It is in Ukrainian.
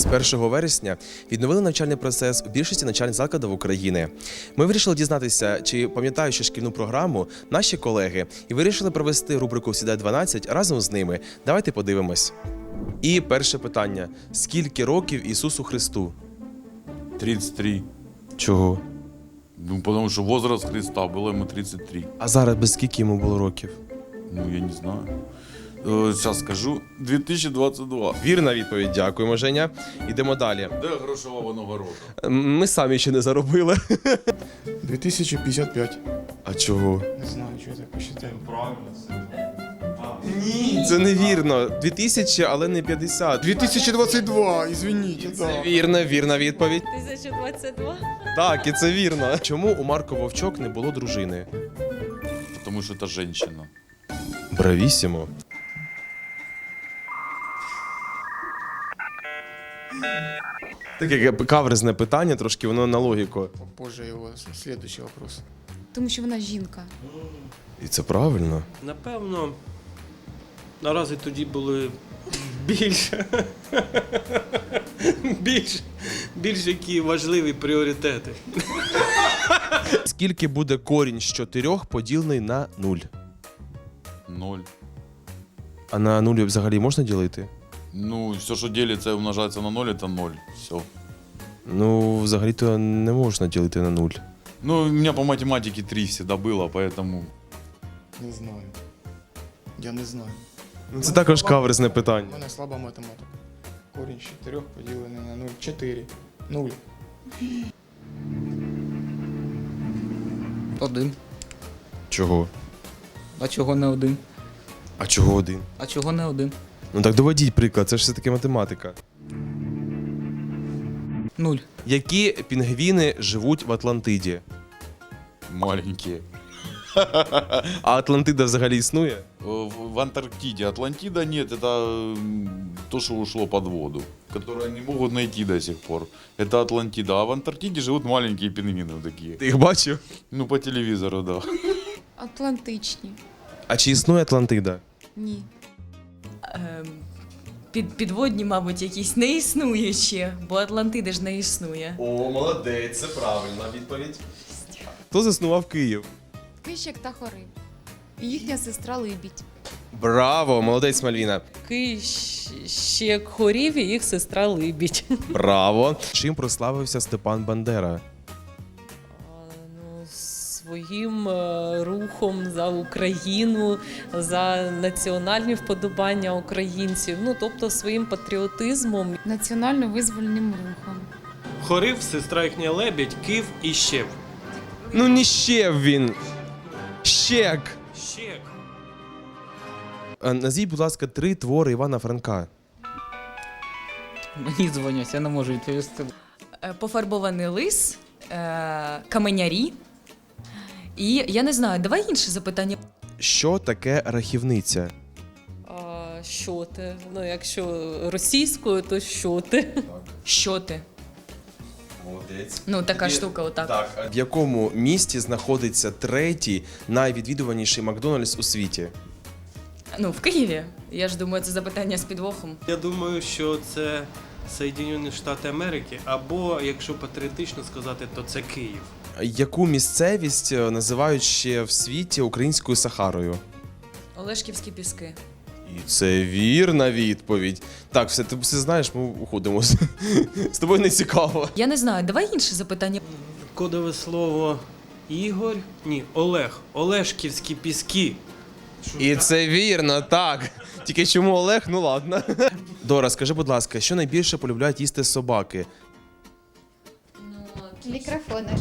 З 1 вересня відновили навчальний процес у більшості навчальних закладів України. Ми вирішили дізнатися, чи пам'ятають ще шкільну програму наші колеги, і вирішили провести рубрику Сідай 12 разом з ними. Давайте подивимось. І перше питання: скільки років Ісусу Христу? 33. Чого? Ну, потому что возраст Христа было ему 33. А зараз без скільки йому було років? Ну, я не знаю. Э, Сейчас скажу. 2022. Вірна відповідь. Дякуємо, Женя. Ідемо далі. Де грошова винагорода? Ми самі ще не заробили. 2055. А чого? Не знаю, що я так посчитаю. Ні, це невірно. 2000, але не 50. 2022, извините, Це да. вірна, вірна відповідь. 1022. Так, і це вірно. Чому у Марко Вовчок не було дружини? Потому что это женщина. Бравісімо. Таке каверзне питання, трошки воно на логіку. Позже его следующий вопрос. Тому що вона жінка. І це правильно. Напевно, наразі тоді були більше. більш, більш які важливі пріоритети. Скільки буде корінь з чотирьох поділений на нуль? Ноль. А на нуль взагалі можна ділити? Ну, все, что делится и умножается на ноль, это ноль. Все. Ну, взагалі-то не можна ділити на нуль. Ну, у меня по математике 3 всегда было, поэтому... Не знаю. Я не знаю. Ну, це також каверзне У питання. мене слаба математика. Корінь з 4 поділений на 0. 4. 0. Один. Чого? А чого не один? А чого один? А чого не один? Ну так доведіть приклад, це ж все-таки математика. Нуль. Які пінгвіни живуть в Атлантиді? Маленькие. А Атлантида взагалі існує? Э, В в Антарктиде Атлантида нет, это м, то, что ушло под воду, которое не могут найти до сих пор. Это Атлантида. А в Антарктиде живут маленькие пингвины такие. Ти їх бачив? Ну, по телевизору, да. Атлантичні. А чи існує Атлантида? Ні. Ем, Під, підводні, мабуть, якісь не існує ще, бо Атлантиди ж не існує. О, молодець, це правильна відповідь. Хто заснував Київ? Кищик та Хорив. І їхня сестра Либідь. Браво, молодець Мальвіна. ще хорів і їх сестра Либідь. Браво. Чим прославився Степан Бандера? Своїм е, рухом за Україну, за національні вподобання українців, ну тобто своїм патріотизмом. Національно-визвольним рухом. Хорив, сестра їхня лебідь, кив і щев. Ну, не ще він. Щек. Щек. А, Назвіть, будь ласка, три твори Івана Франка. Мені дзвонять, я не можу відповісти. Е, Пофарбований лис, е, каменярі. І я не знаю, давай інше запитання. Що таке рахівниця? А що ти? Ну, якщо російською, то що ти? Що ти? Молодець. Ну, така штука, отак. Так, в якому місті знаходиться третій найвідвідуваніший Макдональдс у світі? Ну, в Києві. Я ж думаю, це запитання з підвохом. Я думаю, що це Соєдинені Штати Америки, або, якщо патріотично сказати, то це Київ. Яку місцевість е, називають ще в світі українською Сахарою? Олешківські піски. І це вірна відповідь. Так, все, ти все знаєш, ми уходимо. З тобою не цікаво. Я не знаю, давай інше запитання. Кодове слово Ігор. Ні, Олег. Олешківські піски. І це вірно, так. Тільки чому Олег? Ну ладно. Дора, скажи, будь ласка, що найбільше полюбляють їсти собаки? Мікрофони.